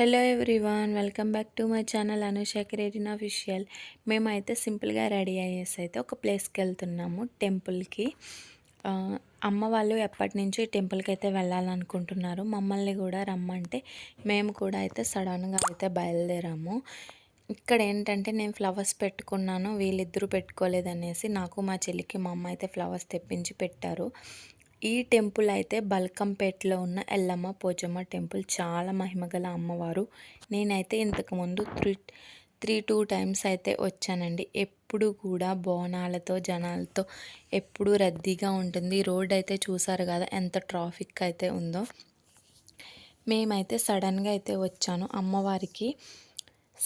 Hello everyone welcome back to my channel Anusha creation official మేమైతే సింపుల్గా ready అయ్యేసి అయితే ఒక ప్లేస్కి వెళ్తున్నాము టెంపుల్కి. అమ్మ వాళ్ళు ఎప్పటి నుంచి టెంపుల్కి అయితే వెళ్ళాలనుకుంటున్నారు. మమ్మల్ని కూడా రమ్మంటే మేము కూడా అయితే సడన్గా అయితే బయలుదేరాము. ఇక్కడ ఏంటంటే నేను ఫ్లవర్స్ పెట్టుకున్నాను వీళ్ళిద్దరూ పెట్టుకోలేదనేసి నాకు మా చెల్లికి మా అమ్మ అయితే ఫ్లవర్స్ తెప్పించి పెట్టారు. ఈ టెంపుల్ అయితే బల్కంపేటలో ఉన్న ఎల్లమ్మ పోచమ్మ టెంపుల్. చాలా మహిమగల అమ్మవారు. నేనైతే ఇంతకుముందు త్రీ త్రీ టూ టైమ్స్ అయితే వచ్చానండి. ఎప్పుడు కూడా బోనాలతో జనాలతో ఎప్పుడు రద్దీగా ఉంటుంది. రోడ్ అయితే చూసారు కదా ఎంత ట్రాఫిక్ అయితే ఉందో. మేమైతే సడన్గా అయితే వచ్చాను. అమ్మవారికి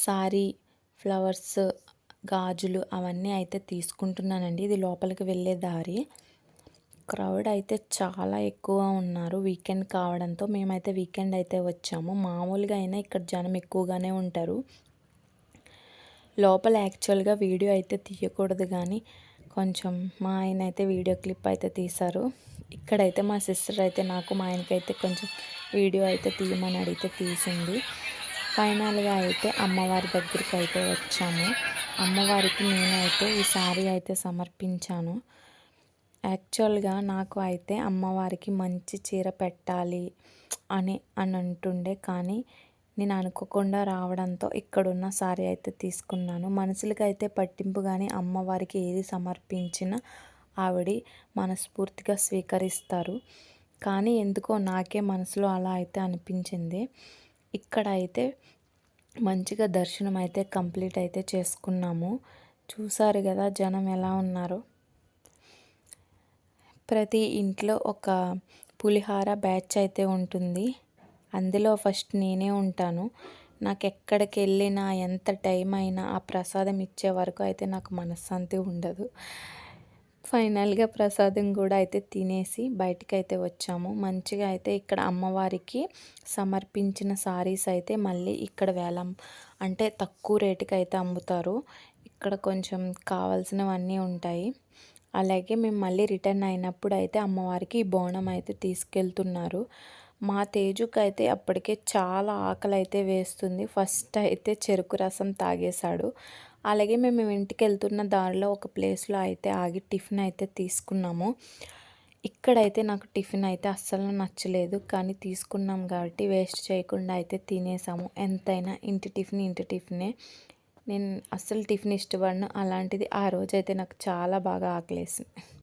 సారీ ఫ్లవర్స్ గాజులు అవన్నీ అయితే తీసుకుంటున్నానండి. ఇది లోపలికి వెళ్ళే దారి. క్రౌడ్ అయితే చాలా ఎక్కువ ఉన్నారు. వీకెండ్ కావడంతో మేమైతే వీకెండ్ అయితే వచ్చాము. మామూలుగా అయినా ఇక్కడ జనం ఎక్కువగానే ఉంటారు. లోపల యాక్చువల్గా వీడియో అయితే తీయకూడదు కానీ కొంచెం మా ఆయన అయితే వీడియో క్లిప్ అయితే తీశారు. ఇక్కడైతే మా సిస్టర్ అయితే నాకు మా ఆయనకైతే కొంచెం వీడియో అయితే తీయమని అడిగితే తీసింది. ఫైనల్గా అయితే అమ్మవారి దగ్గరికి అయితే వచ్చాము. అమ్మవారికి నేనైతే ఈ శారీ అయితే సమర్పించాను. యాక్చువల్గా నాకు అయితే అమ్మవారికి మంచి చీర పెట్టాలి అని అని అంటుండే. కానీ నేను అనుకోకుండా రావడంతో ఇక్కడున్న సారీ అయితే తీసుకున్నాను. మనుషులకి అయితే పట్టింపు కానీ అమ్మవారికి ఏది సమర్పించినా ఆవిడ మనస్ఫూర్తిగా స్వీకరిస్తారు. కానీ ఎందుకో నాకే మనసులో అలా అయితే అనిపించింది. ఇక్కడ అయితే మంచిగా దర్శనం అయితే కంప్లీట్ అయితే చేసుకున్నాము. చూసారు కదా జనం ఎలా ఉన్నారో. ప్రతి ఇంట్లో ఒక పులిహార బ్యాచ్ అయితే ఉంటుంది. అందులో ఫస్ట్ నేనే ఉంటాను. నాకు ఎక్కడికి వెళ్ళినా ఎంత టైం అయినా ఆ ప్రసాదం ఇచ్చే వరకు అయితే నాకు మనశ్శాంతి ఉండదు. ఫైనల్గా ప్రసాదం కూడా అయితే తినేసి బయటికి అయితే వచ్చాము. మంచిగా అయితే ఇక్కడ అమ్మవారికి సమర్పించిన సారీస్ అయితే మళ్ళీ ఇక్కడ వేలం అంటే తక్కువ రేటుకి అయితే అమ్ముతారు. ఇక్కడ కొంచెం కావాల్సినవన్నీ ఉంటాయి. అలాగే మేము మళ్ళీ రిటర్న్ అయినప్పుడు అయితే అమ్మవారికి ఈ బోనం అయితే తీసుకెళ్తున్నారు. మా తేజుకి అయితే అప్పటికే చాలా ఆకలి అయితే వేస్తుంది. ఫస్ట్ అయితే చెరుకు రసం తాగేశాడు. అలాగే మేము ఇంటికి వెళ్తున్న దారిలో ఒక ప్లేస్లో అయితే ఆగి టిఫిన్ అయితే తీసుకున్నాము. ఇక్కడైతే నాకు టిఫిన్ అయితే అస్సలు నచ్చలేదు. కానీ తీసుకున్నాం కాబట్టి వేస్ట్ చేయకుండా అయితే తినేసాము. ఎంతైనా ఇంటి టిఫిన్ ఇంటి టిఫినే. నేను అస్సలు టిఫిన్ ఇష్టపడను. అలాంటిది ఆ రోజైతే నాకు చాలా బాగా ఆకలేసింది.